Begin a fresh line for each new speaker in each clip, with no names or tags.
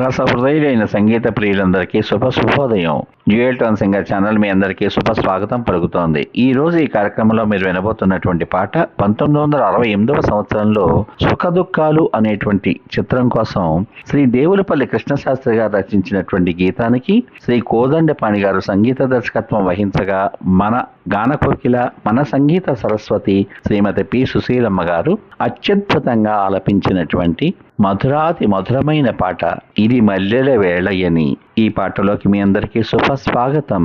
రసహృదయులైన సంగీత ప్రియులందరికీ శుభ శుభోదయం. జ్యూయల్ టోన్ సింగర్ ఛానల్ మీ అందరికీ శుభ స్వాగతం పలుకుతోంది. ఈ రోజు ఈ కార్యక్రమంలో మీరు వినబోతున్నటువంటి పాట పంతొమ్మిది వందల అరవై ఎనిమిదవ సంవత్సరంలో సుఖదుఖాలు అనేటువంటి చిత్రం కోసం శ్రీ దేవులపల్లి కృష్ణశాస్త్రి గారు రచించినటువంటి గీతానికి శ్రీ కోదండపాణి గారు సంగీత దర్శకత్వం వహించగా మన గాన కోకిల మన సంగీత సరస్వతి శ్రీమతి పి సుశీలమ్మ గారు అత్యద్భుతంగా ఆలపించినటువంటి మధురాతి మధురమైన పాట ఇది మల్లెల వేళయని ఈ పాటలోకి మీ అందరికీ శుభ స్వాగతం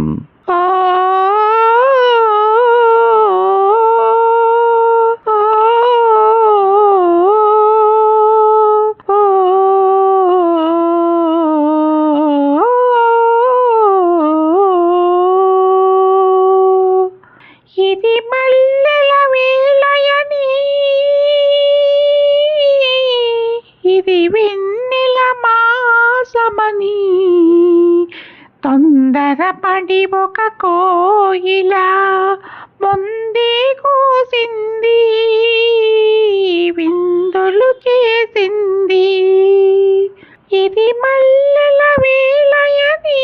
ఇది మల్లెల వేళయని ఇది వెన్నెల మాసమని తొందరపడి ఒక కోయిల ముందే కూసింది విందులు చేసింది. ఇది మల్లెల వేళయని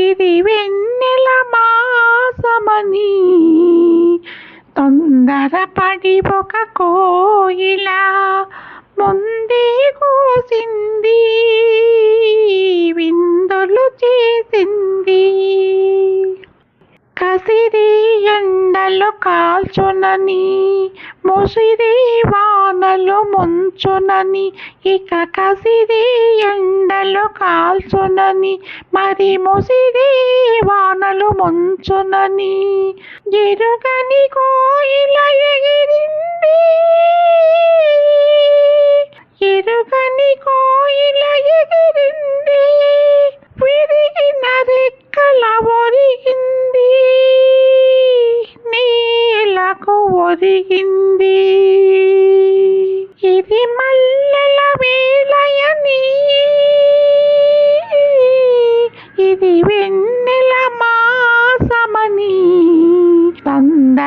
ఇది వెన్నెల మాసమని. తొందరపడి ఒక కోయిల ముందే కోసింది విందులు చేసింది. కసిరి ఎండలు కాల్చునని ముసిరి వానలు ముంచునని ఇక కసిరి ఎండలు కాల్చునని మరి ముసిరి వానలు ముంచునని. ఎరుగని కోయిల ఎగిరింది ఎరుగని కోయిల ఎగిరింది విరిగిన రెక్కల ఒరిగింది నీలకు ఒరిగింది.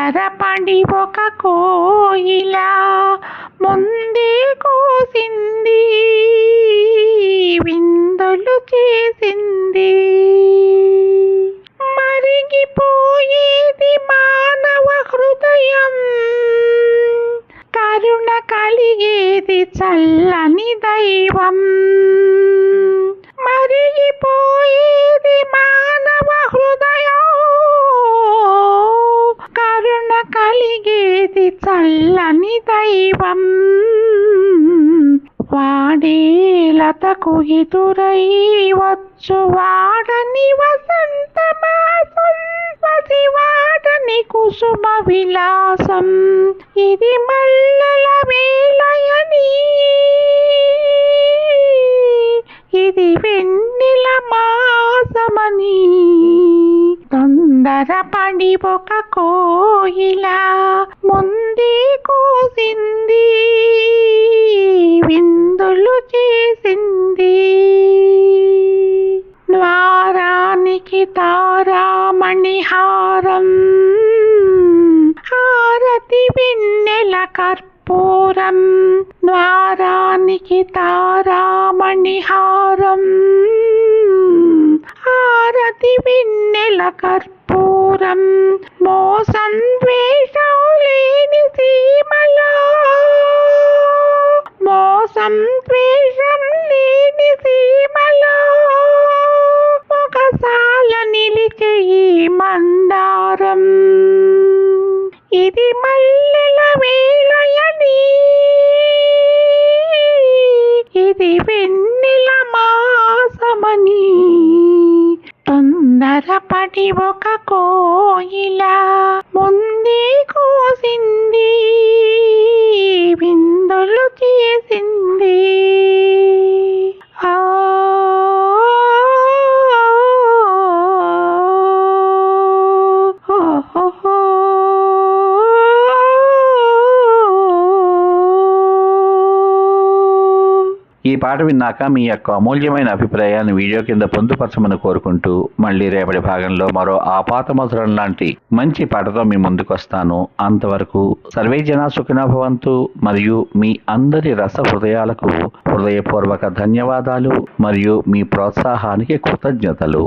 తొందరపడి ఒక కోయిల ముందే కోసింది విందులు చేసింది. మరిగిపోయేది మానవ హృదయం కరుణ కలిగేది చల్లని దైవం. మరిగిపోయేది మానవ హృదయం చల్లని దైవం వాడేలతకు ఎదురై వచ్చు వాడని వసంత మాసం వాడని కుసుమ విలాసం. ఇది మల్లల వేలయని. ఇది వెన్నెల మాసమని. తొందరపడి ఒక కోయిల ముందే కోసింది విందులు చేసింది. ద్వారానికి తారామణిహారం హారతి వెన్నెల కర్పూరం. ద్వారానికి తారామణిహారం హారతి వెన్నెల కర్పూరం. మోసం ద్వేషం లేని సీమలో మోసం ద్వేషం లేని సీమలో ఒకసాల నిలిచే మందారం. ఇది మళ్ళీ తొందరపడి ఒక కోయిల ముందే కోసింది
పాట విన్నాక మీ యొక్క అమూల్యమైన అభిప్రాయాన్ని వీడియో కింద పొందుపరచమని కోరుకుంటూ మళ్ళీ రేపటి భాగంలో మరో ఆపాత మధురం లాంటి మంచి పాటతో మీ ముందుకు వస్తాను అంతవరకు సర్వే జనా సుఖినభవంతు మరియు మీ అందరి రస హృదయాలకు హృదయపూర్వక ధన్యవాదాలు మరియు మీ ప్రోత్సాహానికి కృతజ్ఞతలు.